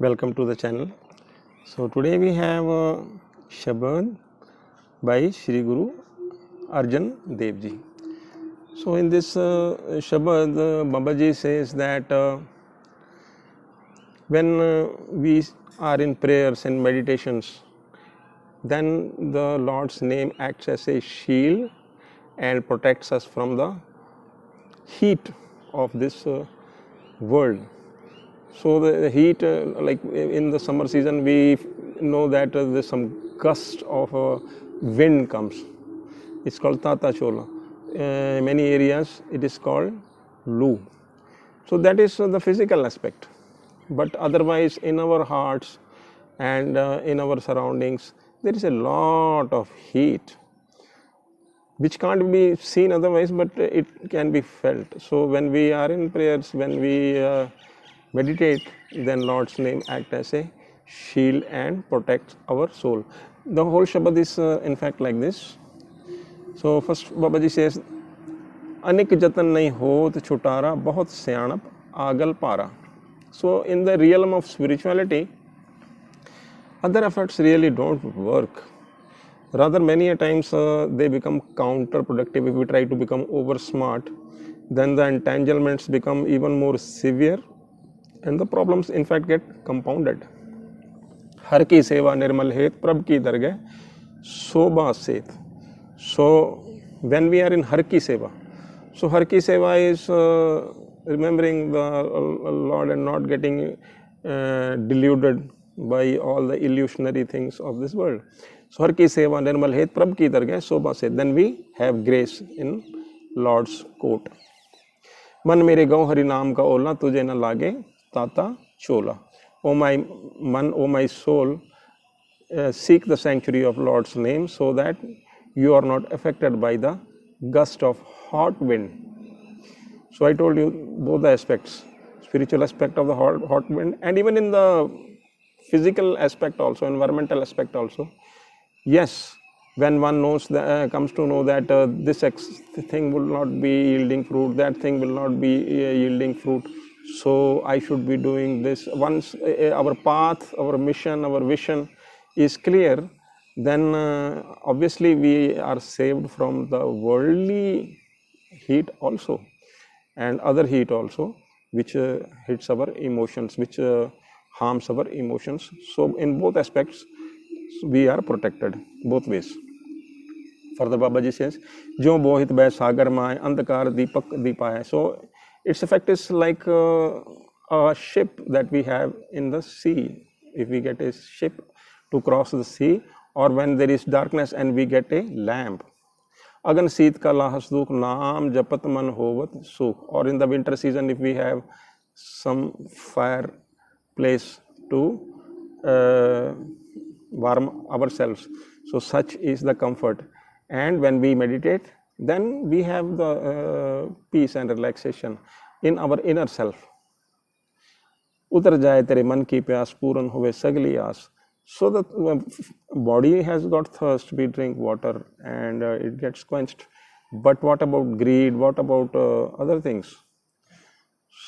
welcome to the channel. So today we have a Shabad by Shri Guru Arjan Dev Ji. So in this uh, Shabad, uh, Babaji says that uh, when uh, we are in prayers and meditations, then the Lord's name acts as a shield and protects us from the heat of this uh, world so the, the heat uh, like in the summer season we know that uh, there's some gust of uh, wind comes. It's called tata chola. Uh, many areas it is called lu so that is the physical aspect. But otherwise in our hearts and uh, in our surroundings there is a lot of heat which can't be seen otherwise but it can be felt. So when we are in prayers when we uh, meditate then Lord's name act as a shield and protect our soul. The whole Shabad is uh, in fact like this. So first Babaji says, Anik jatan nahi hot chutara bahut siyanap agal para. So in the realm of spirituality, other efforts really don't work. Rather many a times uh, they become counterproductive if we try to become over smart then the entanglements become even more severe and the problems in fact get compounded हर की सेवा निर्मल हेत, प्रभ की दरगह शोभा सेत। So when we are in हर की सेवा सो हर की सेवा is remembering the lord and not getting diluted by all the illusionary things of this world so हर की सेवा निर्मल हेत, प्रभ की दरगह शोभा सेत। Then we have grace in lord's court मन मेरे गौ हरि नाम का ओला, तुझे न लागे। Tata Chola. O my man, O my soul, uh, seek the sanctuary of Lord's name so that you are not affected by the gust of hot wind. So I told you both the aspects, spiritual aspect of the hot, hot wind and even in the physical aspect also, environmental aspect also. Yes, when one knows uh, comes to know that uh, this thing will not be yielding fruit, that thing will not be uh, yielding fruit, So I should be doing this. Once uh, our path, our mission, our vision is clear, then uh, obviously we are saved from the worldly heat also and other heat also which uh, hits our emotions which uh, harms our emotions so in both aspects we are protected both ways further babaji says jo bohit bhay sagar mai andhakar deepak deepaya so its effect is like uh, a ship that we have in the sea. If we get a ship to cross the sea or when there is darkness and we get a lamp. Agan Seet ka lahas dukh naam japat man hovat sukh. Or in the winter season if we have some fireplace to uh, warm ourselves. So such is the comfort. And when we meditate, then we have the uh, peace and relaxation in our inner self उतर जाए तेरे मन की प्यास पूर्ण हुए सगली आस so the uh, body has got thirst we drink water and uh, it gets quenched but what about greed what about uh, other things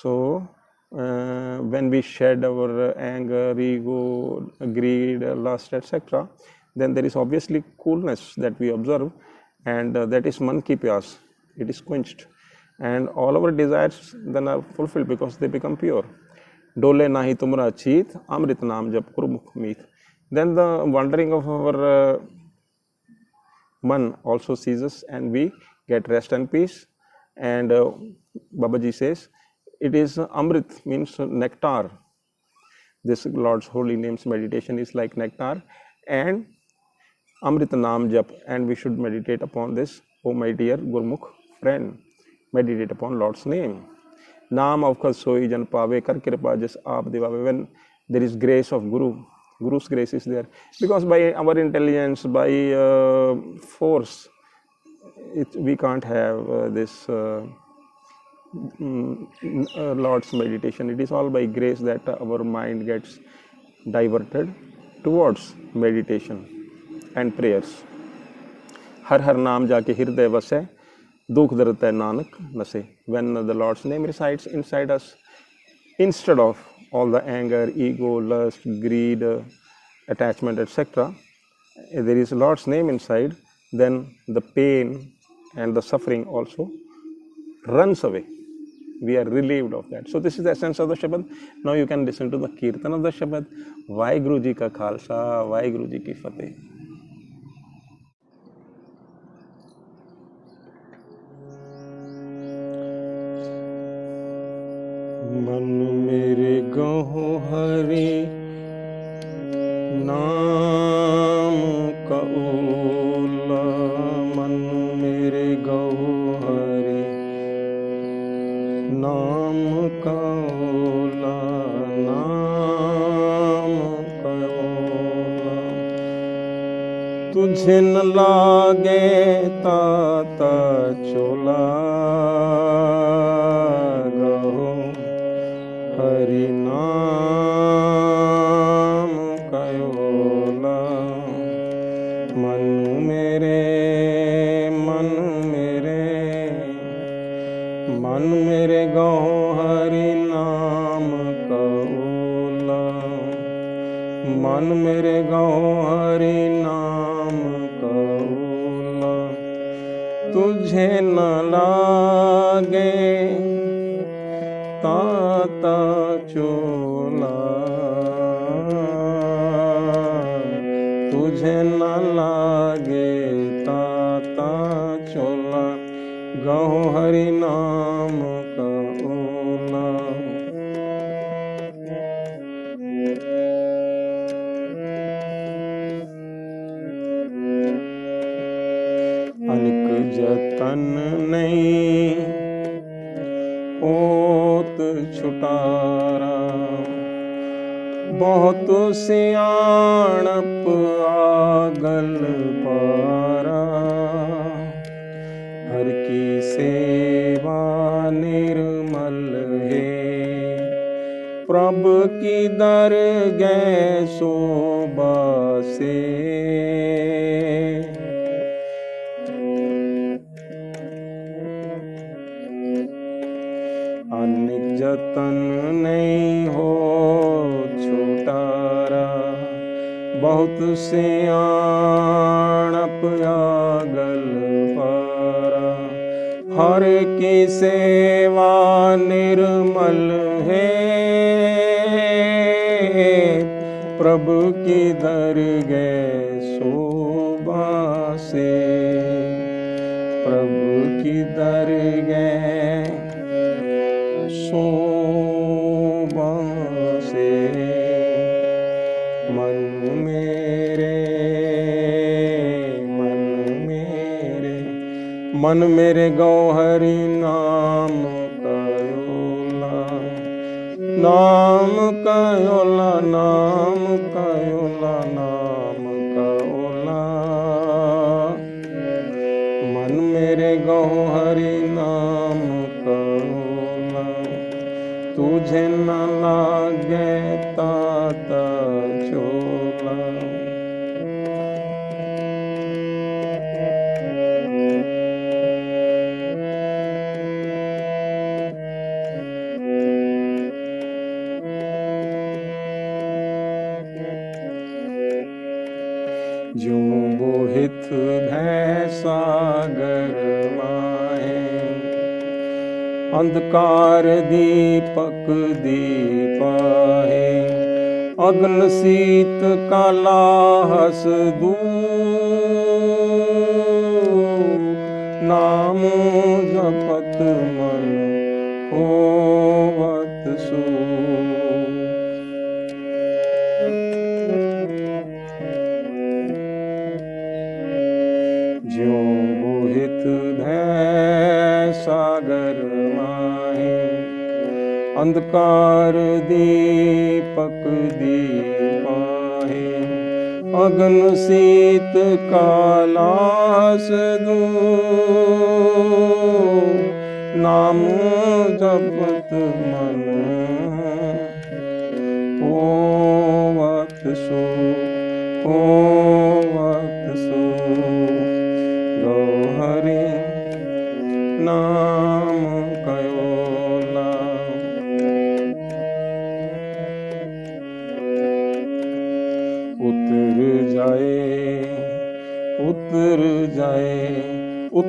so uh, when we shed our uh, anger ego greed uh, lust etc then there is obviously coolness that we observe and uh, that is monkey pyas. It is quenched, and all our desires then are fulfilled because they become pure. Dole nahi tumra cheet, amrit naam jab kurmukh meet. Then the wandering of our uh, man also ceases, and we get rest and peace. And uh, Babaji says, it is amrit means nectar. This Lord's holy names meditation is like nectar, and Amritanam Jap and we should meditate upon this. Oh, my dear Gurmukh friend, meditate upon Lord's name. Nam avkar soi jan kar kripa jas aap divave. When there is grace of Guru, Guru's grace is there. Because by our intelligence, by uh, force, it, we can't have uh, this uh, mm, uh Lord's meditation. It is all by grace that our mind gets diverted towards meditation. And prayers हर हर नाम जाके हृदय वसे दुख दर्द है नानक नसे when the lord's name resides inside us instead of all the anger, ego, lust, greed, uh, attachment, etc., there is Lord's name inside, then the pain and the suffering also runs away. We are relieved of that. So this is the essence of the Shabad. Now you can listen to the Kirtan of the Shabad. Vaheguru Ji ka Khalsa, Vaheguru Ji ki Fateh. नाम कऊला मन मेरे गहो हरि नाम कऊला नाम कऊला तुझे न लागे ताता चोला। गहो हरि नाम कौला तुझे न लागे ताता चोला पारा। हर की सेवा निर्मल है। प्रभ की दर गै शोभा से। बहुत सियाणप आगल पर। हर की सेवा निर्मल है। प्रभु की दर गए शोभा से। प्रभु की दर गए शोभा ਮਨ ਮੇਰੇ ਗਉ ਹਰੀ ਨਾਮ ਕਯੋਲਾ ਨਾਮ ਕਯੋਲਾ ਨਾਮ ਕਯੋਲਾ ਨਾਮ जो बोहित भय सागर माहे। अंधकार दीपक दीपा है अग्न शीत काला हस दू नाम जपत ਅੰਧਕਾਰ ਦੀਪਕ ਦੀਪਾਹੇ ਅਗਨ ਸੀਤ ਕਾਲਾਸ ਦੂ। ਨਾਮ ਜਪਤ ਮਨ ਹੋਵਤ ਸੋ ਓ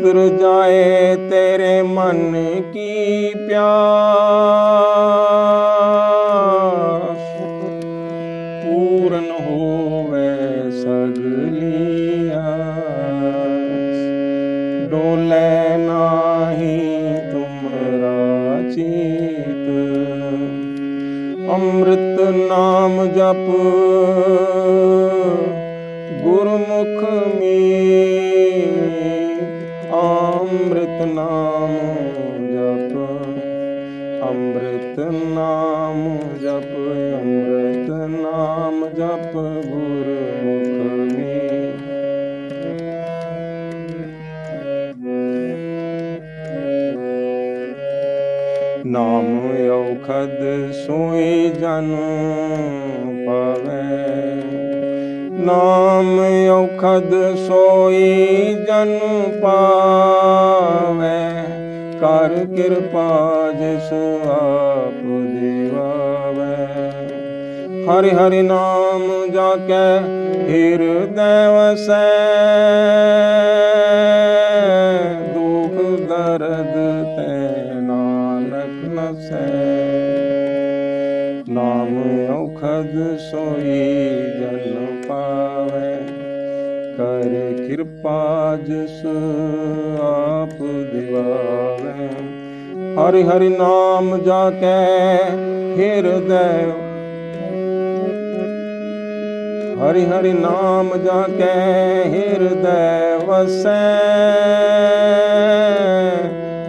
उतर जाए तेरे मन की ਅੰਮ੍ਰਿਤ ਨਾਮ ਜਪ, ਅੰਮ੍ਰਿਤ ਨਾਮ ਜਪ, ਅੰਮ੍ਰਿਤ ਨਾਮ ਜਪ ਗੁਰਮੁਖ ਮੇ ਨਾਮ ਔਖਦ ਸੋਈ ਜਨ ਪਵੇ। ਨਾਮ ਔਖਦ ਸੋਈ ਜਨ ਪਾ ਕਰ ਕਿਰਪਾ ਜਿਸ ਆਪ ਦਿਵਾਵੇ ਹਰਿ ਹਰਿ ਨਾਮ ਜਾ ਕੇ ਹਿਰਦੈ ਵਸੈ। ਦੁਖ ਦਰਦ ਤੈ ਨਾਨਕ ਨਸੈ। ਨਾਮ ਔਖਦ ਸੋਈ ਜਨ ਪਾਵੇ। ਕਰ ਕਿਰਪਾ ਜਿਸ ਆਪ ਦਿਵਾ ਹਰਿ ਹਰਿ ਨਾਮ ਜਾ ਕੇ ਹਿਰਦੈ। ਹਰਿ ਹਰਿ ਨਾਮ ਜਾ ਕੇ ਹਿਰਦੈ ਵਸੈ।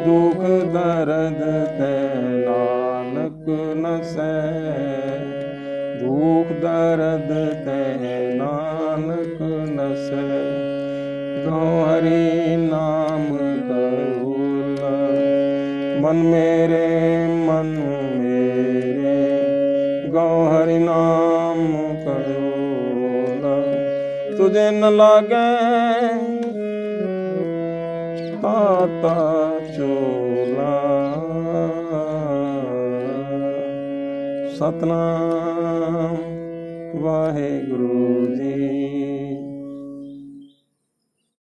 ਦੁਖ ਦਰਦ ਤੈ ਨਾਨਕ ਨਸੈ। ਦੁਖ ਦਰਦ ਤੈ ਨਾਨਕ ਨਸੈ। ਗਉ ਹਰੀ ਮਨ ਮੇਰੇ ਮਨ ਮੇਰੇ। ਗਉ ਹਰਿ ਨਾਮ ਕਰੂਲਾ ਤੁਝੇ ਨ ਲਾਗੇ, ਤਾਤਾ ਚੋਲਾ। ਸਤਨਾਮ ਵਾਹਿਗੁਰੂ ਜੀ।